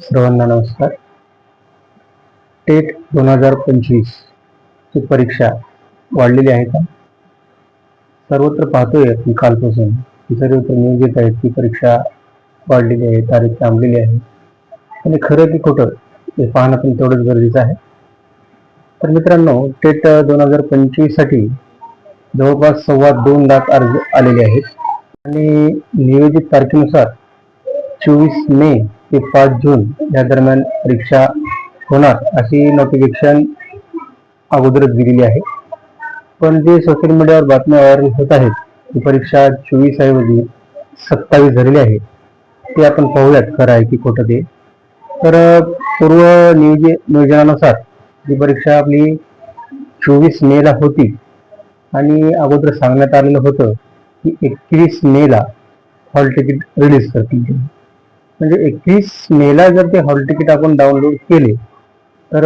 सर्वांना नमस्कार. टेट दोन हजार पंचवीस ची परीक्षा वाढलेली आहे का? सर्वत्र पाहतोय आपण कालपासून. सर्वत्र न्यूज येत आहेत की परीक्षा वाढलेली आहे तारीख थांबलेली आहे. आणि खरं की खोटं हे पाहणं पण तेवढंच गरजेचं आहे. तर मित्रांनो टेट दोन हजार पंचवीससाठी जवळपास सव्वा दोन लाख अर्ज आलेले आहेत. आणि नियोजित तारखेनुसार चोवीस मे ते पाच जून या दरम्यान परीक्षा होणार अशी नोटिफिकेशन अगोदरच दिलेली आहे. पण जे सोशल मीडियावर बातम्या व्हायरल होत आहेत ती परीक्षा चोवीस ऐवजी सत्तावीस झालेली आहे. ते आपण पाहूयात खरं आहे की खोटं ते. तर पूर्व नियोजि नियोजनानुसार ही परीक्षा आपली चोवीस मेला होती आणि अगोदर सांगण्यात आलेलं होतं की एकवीस मेला हॉल तिकीट रिलीज करतील. म्हणजे एकवीस मेला जर ते हॉल तिकीट आपण डाउनलोड केले तर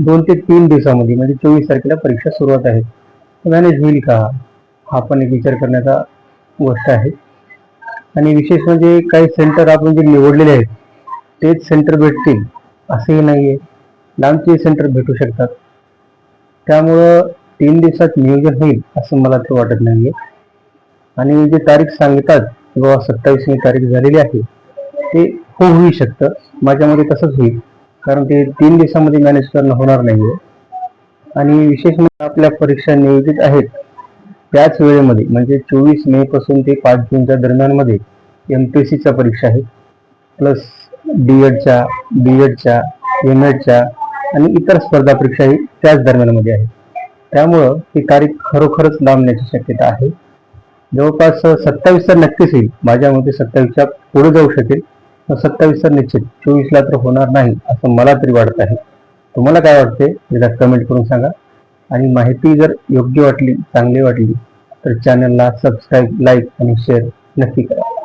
दोन ते तीन दिवसामध्ये म्हणजे चोवीस तारखेला परीक्षा सुरुवात आहे. मॅनेज होईल का? हा पण एक विचार करण्याचा गोष्ट आहे. आणि विशेष म्हणजे काही सेंटर आपण जे निवडलेले आहेत तेच सेंटर भेटतील असंही नाही आहे लांबचे सेंटर भेटू शकतात. त्यामुळं तीन दिवसात नियोजन होईल असं मला ते वाटत नाही आहे आणि जे तारीख सांगतात किंवा बाबा सत्तावीस मे तारीख झालेली आहे ते होऊही शकतं. माझ्यामध्ये तसंच होईल. कारण ते तीन दिवसामध्ये मॅनेज करणं होणार नाहीये. आणि विशेष म्हणजे आपल्या परीक्षा नियोजित आहेत. त्याच वेळेमध्ये म्हणजे चोवीस मे पासून ते पाच जूनच्या दरम्यानमध्ये एम पी एस सीच्या परीक्षा आहेत. प्लस डी एडच्या बी एडच्या एम एडच्या आणि इतर स्पर्धा परीक्षाही त्याच दरम्यानमध्ये आहेत. त्यामुळं ही तारीख खरोखरच लांबण्याची शक्यता आहे. जवळपास सत्तावीस तर नक्कीच येईल. माझ्या मते सत्तावीसच्या पुढे जाऊ शकेल. सत्तावीस तर निश्चित. चोवीसला तर होणार नाही असं मला तरी वाटत आहे. तुम्हाला काय वाटते? एकदा कमेंट करून सांगा. आणि माहिती जर योग्य वाटली चांगली वाटली तर चॅनलला सबस्क्राईब लाईक आणि शेअर नक्की करा.